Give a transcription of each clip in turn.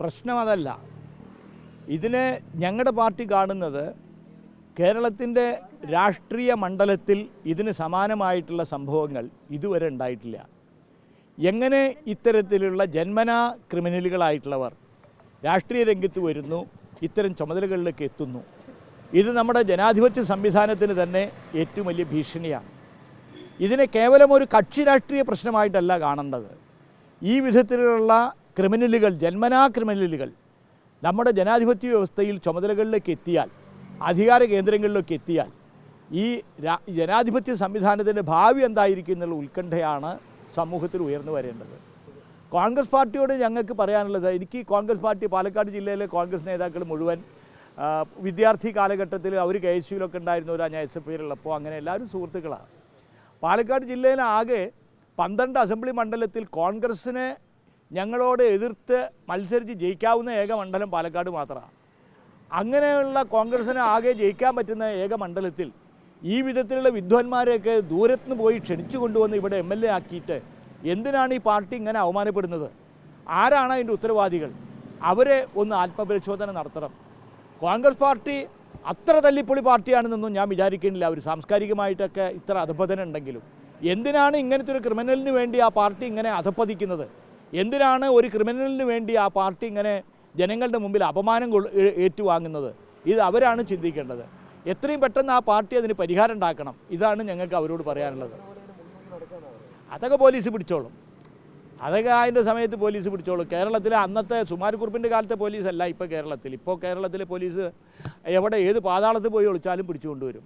പ്രശ്നം അതല്ല ഇതിനെ ഞങ്ങളുടെ പാർട്ടി കാണുന്നത് കേരളത്തിന്റെ രാഷ്ട്രീയ മണ്ഡലത്തിൽ ഇതിന് സമാനമായിട്ടുള്ള സംഭവങ്ങൾ ഇതുവരെ ഉണ്ടായിട്ടില്ല. എങ്ങനെ ഇത്തരത്തിലുള്ള ജന്മനാ ക്രിമിനലുകളായിട്ടുള്ളവർ രാഷ്ട്രീയ രംഗത്ത് വരുന്നു ഇത്തരം ചുമതലകളിലേക്ക് എത്തുന്നു. ഇത് നമ്മുടെ ജനാധിപത്യ സംവിധാനത്തിന് തന്നെ ഏറ്റവും വലിയ ഭീഷണിയാണ്. ഇതിനെ കേവലം ഒരു കക്ഷി രാഷ്ട്രീയ പ്രശ്നമായിട്ടല്ല കാണേണ്ടത്. ഈ വിധത്തിലുള്ള ക്രിമിനലുകൾ ജന്മനാ ക്രിമിനലുകൾ നമ്മുടെ ജനാധിപത്യ വ്യവസ്ഥയിൽ ചുമതലകളിലേക്ക് എത്തിയാൽ അധികാര കേന്ദ്രങ്ങളിലേക്ക് എത്തിയാൽ ഈ ജനാധിപത്യ സംവിധാനത്തിന്റെ ഭാവി എന്തായിരിക്കും എന്നുള്ള ഉത്കണ്ഠയാണ് സമൂഹത്തിൽ ഉയർന്നു വരേണ്ടത്. കോൺഗ്രസ് പാർട്ടിയോട് ഞങ്ങൾക്ക് പറയാനുള്ളത് എനിക്ക് കോൺഗ്രസ് പാർട്ടി പാലക്കാട് ജില്ലയിലെ കോൺഗ്രസ് നേതാക്കൾ മുഴുവൻ വിദ്യാർത്ഥി കാലഘട്ടത്തിൽ അവർ കെ എസ് യുയിലൊക്കെ ഉണ്ടായിരുന്നവരാ ഞാൻ എസ് എഫ് ഐയിലുള്ളപ്പോൾ അങ്ങനെ എല്ലാവരും സുഹൃത്തുക്കളാണ്. പാലക്കാട് ജില്ലയിലാകെ പന്ത്രണ്ട് അസംബ്ലി മണ്ഡലത്തിൽ കോൺഗ്രസ്സിനെ ഞങ്ങളോട് എതിർത്ത് മത്സരിച്ച് ജയിക്കാവുന്ന ഏക മണ്ഡലം പാലക്കാട് മാത്രമാണ്. അങ്ങനെയുള്ള കോൺഗ്രസ്സിന് ആകെ ജയിക്കാൻ പറ്റുന്ന ഏക മണ്ഡലത്തിൽ ഈ വിധത്തിലുള്ള വിദ്വാൻമാരെയൊക്കെ ദൂരത്തുനിന്ന് പോയി ക്ഷണിച്ചു കൊണ്ടുവന്ന് ഇവിടെ എം എൽ എ ആക്കിയിട്ട് എന്തിനാണ് ഈ പാർട്ടി ഇങ്ങനെ അവമാനപ്പെടുന്നത്? ആരാണ് അതിന്റെ ഉത്തരവാദികൾ? അവരെ ഒന്ന് ആത്മപരിശോധന നടത്തണം. കോൺഗ്രസ് പാർട്ടി അത്ര തല്ലിപ്പൊളി പാർട്ടിയാണെന്നൊന്നും ഞാൻ വിചാരിക്കുന്നില്ല. അവർ സാംസ്കാരികമായിട്ടൊക്കെ ഇത്ര അധപതനുണ്ടെങ്കിലും എന്തിനാണ് ഇങ്ങനത്തെ ഒരു ക്രിമിനലിന് വേണ്ടി ആ പാർട്ടി ഇങ്ങനെ അധപ്പതിക്കുന്നത്? എന്തിനാണ് ഒരു ക്രിമിനലിന് വേണ്ടി ആ പാർട്ടി ഇങ്ങനെ ജനങ്ങളുടെ മുമ്പിൽ അപമാനം ഏറ്റുവാങ്ങുന്നത്? ഇത് അവരാണ് ചിന്തിക്കേണ്ടത്. എത്രയും പെട്ടെന്ന് ആ പാർട്ടി അതിന് പരിഹാരം ഉണ്ടാക്കണം. ഇതാണ് ഞങ്ങൾക്ക് അവരോട് പറയാനുള്ളത്. അതൊക്കെ പോലീസ് പിടിച്ചോളും. അതൊക്കെ അതിന്റെ സമയത്ത് പോലീസ് പിടിച്ചോളും. കേരളത്തിലെ അന്നത്തെ സുമാരക്കുറിപ്പിന്റെ കാലത്തെ പോലീസ് അല്ല ഇപ്പോൾ കേരളത്തിൽ. ഇപ്പോൾ കേരളത്തിലെ പോലീസ് എവിടെ ഏത് പാതാളത്ത് പോയി ഒളിച്ചാലും പിടിച്ചുകൊണ്ടുവരും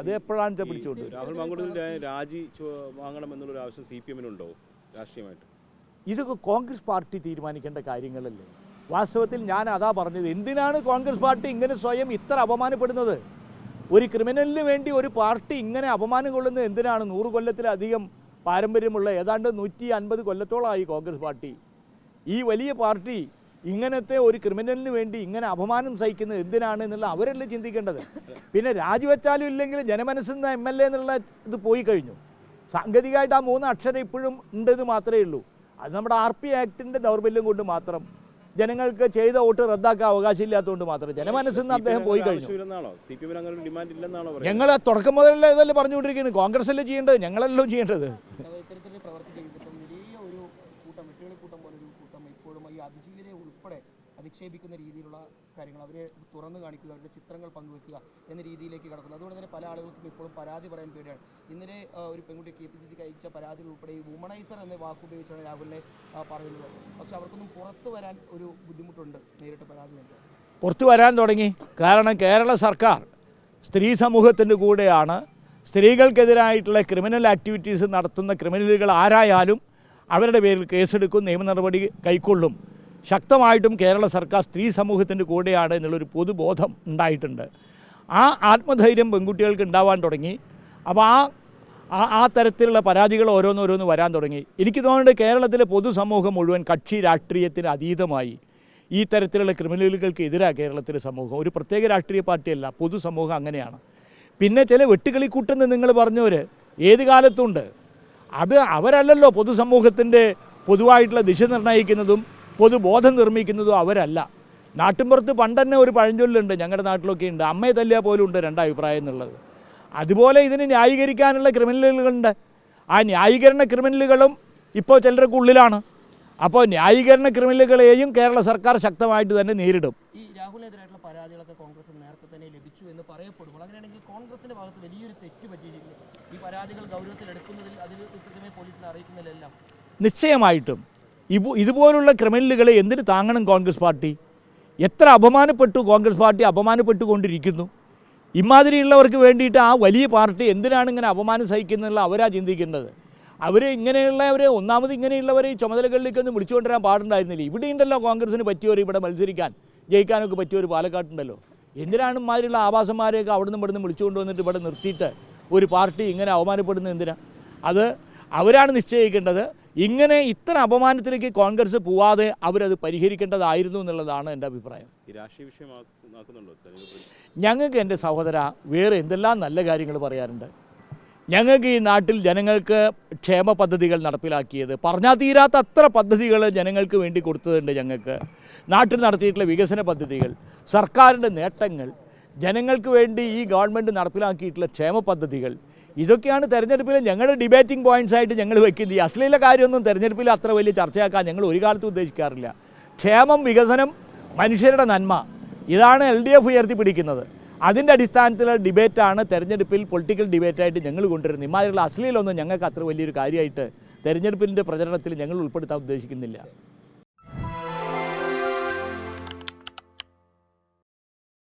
അത് വെച്ചാൽ പിടിച്ചുകൊണ്ടുവരും രാഹുൽ മാങ്കൂട്ടത്തിൽ രാജി വാങ്ങണമെന്നുള്ളൊരു ആവശ്യം സി പി എമ്മിനുണ്ടോ? രാഷ്ട്രീയമായിട്ട്. ഇതൊക്കെ കോൺഗ്രസ് പാർട്ടി തീരുമാനിക്കേണ്ട കാര്യങ്ങളല്ലേ? വാസ്തവത്തിൽ ഞാൻ അതാ പറഞ്ഞത് എന്തിനാണ് കോൺഗ്രസ് പാർട്ടി ഇങ്ങനെ സ്വയം ഇത്ര അപമാനപ്പെടുന്നത്? ഒരു ക്രിമിനലിന് വേണ്ടി ഒരു പാർട്ടി ഇങ്ങനെ അപമാനം കൊള്ളുന്നത് എന്തിനാണ്? നൂറ് കൊല്ലത്തിലധികം പാരമ്പര്യമുള്ള ഏതാണ്ട് നൂറ്റി അൻപത് കൊല്ലത്തോളമായി കോൺഗ്രസ് പാർട്ടി. ഈ വലിയ പാർട്ടി ഇങ്ങനത്തെ ഒരു ക്രിമിനലിന് വേണ്ടി ഇങ്ങനെ അപമാനം സഹിക്കുന്നത് എന്തിനാണ് എന്നുള്ള അവരല്ലേ ചിന്തിക്കേണ്ടത്. പിന്നെ രാജിവെച്ചാലും ഇല്ലെങ്കിൽ ജനമനസ്സിൽ നിന്ന് എം എൽ എ എന്നുള്ള ഇത് പോയി കഴിഞ്ഞു. സാങ്കേതികമായിട്ട് ആ മൂന്ന് അക്ഷരം ഇപ്പോഴും ഉണ്ടെന്ന് മാത്രമേ ഉള്ളൂ. അത് നമ്മുടെ ആർ പി ആക്ടിന്റെ ദൗർബല്യം കൊണ്ട് മാത്രം. ജനങ്ങൾക്ക് ചെയ്ത വോട്ട് റദ്ദാക്കാൻ അവകാശമില്ലാത്തതുകൊണ്ട് മാത്രം. ജനമനസ്സിൽ നിന്ന് അദ്ദേഹം പോയി കഴിഞ്ഞു. ഞങ്ങൾ തുടക്കം മുതലല്ലേ ഇതല്ലേ പറഞ്ഞുകൊണ്ടിരിക്കുന്നത്? കോൺഗ്രസ് അല്ലേ ചെയ്യേണ്ടത്? ഞങ്ങളല്ലോ ചെയ്യേണ്ടത് അത് ഇത്തരത്തിൽ പ്രവർത്തി ചെയ്തിട്ടും വലിയ ഒരു കൂട്ടം വെട്ടുകളി കൂട്ടം പോലെ ഒരു കൂട്ടം ഇപ്പോഴും ഈ അതിശീലരെ ഉൾപ്പെടെ അധിക്ഷേപിക്കുന്ന രീതിയിലുള്ള കാര്യങ്ങൾ അവരെ തുറന്നു കാണിക്കുക അവരുടെ ചിത്രങ്ങൾ പങ്കുവെക്കുക എന്ന രീതിയിലേക്ക് കടക്കുന്നു. അതുകൊണ്ട് തന്നെ പല ആളുകൾക്കും ഇപ്പോഴും പരാതി പറയാൻ പേടിയാണ്. ഇന്നലെ ഒരു പെൺകുട്ടി കെ പി സി സിക്ക് അയച്ച പരാതികൾ ഉൾപ്പെടെ ഈ വുമണൈസർ എന്ന വാക്ക് ഉപയോഗിച്ചാണ് രാഹുലിനെ പറയുന്നത്. പക്ഷെ അവർക്കൊന്നും പുറത്തു വരാൻ ഒരു ബുദ്ധിമുട്ടുണ്ട് നേരിട്ട് പരാതി നൽകാൻ. പുറത്തു വരാൻ തുടങ്ങി. കാരണം കേരള സർക്കാർ സ്ത്രീ സമൂഹത്തിന്റെ കൂടെയാണ്. സ്ത്രീകൾക്കെതിരായിട്ടുള്ള ക്രിമിനൽ ആക്ടിവിറ്റീസ് നടത്തുന്ന ക്രിമിനലുകൾ ആരായാലും അവരുടെ പേരിൽ കേസെടുക്കും നിയമ നടപടി കൈക്കൊള്ളും. ശക്തമായിട്ടും കേരള സർക്കാർ സ്ത്രീ സമൂഹത്തിന്റെ കൂടെയാണ് എന്നുള്ളൊരു പൊതുബോധം ഉണ്ടായിട്ടുണ്ട്. ആ ആത്മധൈര്യം പെൺകുട്ടികൾക്ക് ഉണ്ടാവാൻ തുടങ്ങി. അപ്പോൾ ആ ആ ആ തരത്തിലുള്ള പരാതികൾ ഓരോന്നോരോന്ന് വരാൻ തുടങ്ങി. എനിക്ക് തോന്നുന്നുണ്ട് കേരളത്തിലെ പൊതുസമൂഹം മുഴുവൻ കക്ഷി രാഷ്ട്രീയത്തിന് അതീതമായി ഈ തരത്തിലുള്ള ക്രിമിനലുകൾക്ക് എതിരാണ് കേരളത്തിലെ സമൂഹം. ഒരു പ്രത്യേക രാഷ്ട്രീയ പാർട്ടിയല്ല പൊതുസമൂഹം അങ്ങനെയാണ്. പിന്നെ ചില വെട്ടുകളിക്കൂട്ടെന്ന് നിങ്ങൾ പറഞ്ഞവർ ഏത് കാലത്തുണ്ട്? അത് അവരല്ലല്ലോ പൊതുസമൂഹത്തിന്റെ പൊതുവായിട്ടുള്ള ദിശ നിർണയിക്കുന്നതും പൊതുബോധം നിർമ്മിക്കുന്നതും അവരല്ല. നാട്ടിൻപുറത്ത് പണ്ടന്നെ ഒരു പഴഞ്ചൊല്ലുണ്ട് ഞങ്ങളുടെ നാട്ടിലൊക്കെ ഉണ്ട് അമ്മയെ തല്ലിയാൽ പോലും ഉണ്ട് രണ്ടഭിപ്രായം എന്നുള്ളത്. അതുപോലെ ഇതിനെ ന്യായീകരിക്കാനുള്ള ക്രിമിനലുകളുണ്ട്. ആ ന്യായീകരണ ക്രിമിനലുകളും ഇപ്പോൾ ചിലർക്ക് ഉള്ളിലാണ്. അപ്പോൾ ന്യായീകരണ ക്രിമിനലുകളെയും കേരള സർക്കാർ ശക്തമായിട്ട് തന്നെ നേരിടും. ഈ രാഹുലിനെതിരായിട്ടുള്ള പരാതികളൊക്കെ കോൺഗ്രസ് നേരത്തെ തന്നെ ലഭിച്ചു എന്ന് പറയപ്പെടും. അങ്ങനെയാണെങ്കിൽ കോൺഗ്രസിന്റെ ഭാഗത്ത് വലിയൊരു തെറ്റ് പറ്റിയിരിക്കുന്നു. ഈ പരാതികൾ ഗൗരവത്തിലെടുക്കുന്നതിൽ അതിൽ കൃത്യമായി പോലീസിനെ അറിയിക്കുന്നതിലെല്ലാം. നിശ്ചയമായിട്ടും. ഇതുപോലുള്ള ക്രിമിനലുകളെ എന്തിന് താങ്ങണം കോൺഗ്രസ് പാർട്ടി? എത്ര അപമാനപ്പെട്ടു കോൺഗ്രസ് പാർട്ടി അപമാനപ്പെട്ടുകൊണ്ടിരിക്കുന്നു? ഇമാതിരിയുള്ളവർക്ക് വേണ്ടിയിട്ട് ആ വലിയ പാർട്ടി എന്തിനാണ് ഇങ്ങനെ അപമാനം സഹിക്കുന്നുള്ള അവരാ ചിന്തിക്കേണ്ടത് അവർ ഇങ്ങനെയുള്ളവരെ ഒന്നാമത് ഇങ്ങനെയുള്ളവരെ ഈ ചുമതലകളിലേക്കൊന്നും വിളിച്ചുകൊണ്ടുവരാൻ പാടുണ്ടായിരുന്നില്ല? ഇവിടെ ഉണ്ടല്ലോ കോൺഗ്രസിന് പറ്റിയവർ ഇവിടെ മത്സരിക്കാൻ ജയിക്കാനൊക്കെ പറ്റിയവർ പാലക്കാട്ടുണ്ടല്ലോ. എന്തിനാണ് ഇമാതിരിയുള്ള ആവാസന്മാരെയൊക്കെ അവിടെ നിന്ന് ഇവിടെ നിന്ന് വിളിച്ചുകൊണ്ട് വന്നിട്ട് ഇവിടെ നിർത്തിയിട്ട് ഒരു പാർട്ടി ഇങ്ങനെ അവമാനപ്പെടുന്നത് എന്തിനാണ് അത് അവരാണ് നിശ്ചയിക്കേണ്ടത്. ഇങ്ങനെ ഇത്ര അപമാനത്തിലേക്ക് കോൺഗ്രസ് പോവാതെ അവരത് പരിഹരിക്കേണ്ടതായിരുന്നു എന്നുള്ളതാണ് എന്റെ അഭിപ്രായം. ഞങ്ങൾക്ക് എന്റെ സഹോദര വേറെ എന്തെല്ലാം നല്ല കാര്യങ്ങൾ പറയാറുണ്ട് ഞങ്ങൾക്ക് ഈ നാട്ടിൽ ജനങ്ങൾക്ക് ക്ഷേമ പദ്ധതികൾ നടപ്പിലാക്കിയത് പറഞ്ഞാൽ തീരാത്ത അത്ര പദ്ധതികൾ ജനങ്ങൾക്ക് വേണ്ടി കൊടുത്തതുണ്ട് ഞങ്ങൾക്ക്. നാട്ടിൽ നടത്തിയിട്ടുള്ള വികസന പദ്ധതികൾ സർക്കാരിന്റെ നേട്ടങ്ങൾ ജനങ്ങൾക്ക് വേണ്ടി ഈ ഗവൺമെന്റ് നടപ്പിലാക്കിയിട്ടുള്ള ക്ഷേമ പദ്ധതികൾ ഇതൊക്കെയാണ് തെരഞ്ഞെടുപ്പിൽ ഞങ്ങളുടെ ഡിബേറ്റിംഗ് പോയിന്റ്സ് ആയിട്ട് ഞങ്ങൾ വെക്കുന്നത്. ഈ അശ്ലീല കാര്യമൊന്നും തെരഞ്ഞെടുപ്പിൽ അത്ര വലിയ ചർച്ചയാക്കാൻ ഞങ്ങൾ ഒരു കാലത്തും ഉദ്ദേശിക്കാറില്ല. ക്ഷേമം വികസനം മനുഷ്യരുടെ നന്മ ഇതാണ് എൽ ഡി എഫ് ഉയർത്തിപ്പിടിക്കുന്നത്. അതിന്റെ അടിസ്ഥാനത്തിലുള്ള ഡിബേറ്റാണ് തെരഞ്ഞെടുപ്പിൽ പൊളിറ്റിക്കൽ ഡിബേറ്റായിട്ട് ഞങ്ങൾ കൊണ്ടുവരുന്നത്. ഇമാതിരിയുള്ള അശ്ലീലൊന്നും ഞങ്ങൾക്ക് അത്ര വലിയൊരു കാര്യമായിട്ട് തെരഞ്ഞെടുപ്പിന്റെ പ്രചരണത്തിൽ ഞങ്ങൾ ഉൾപ്പെടുത്താൻ ഉദ്ദേശിക്കുന്നില്ല.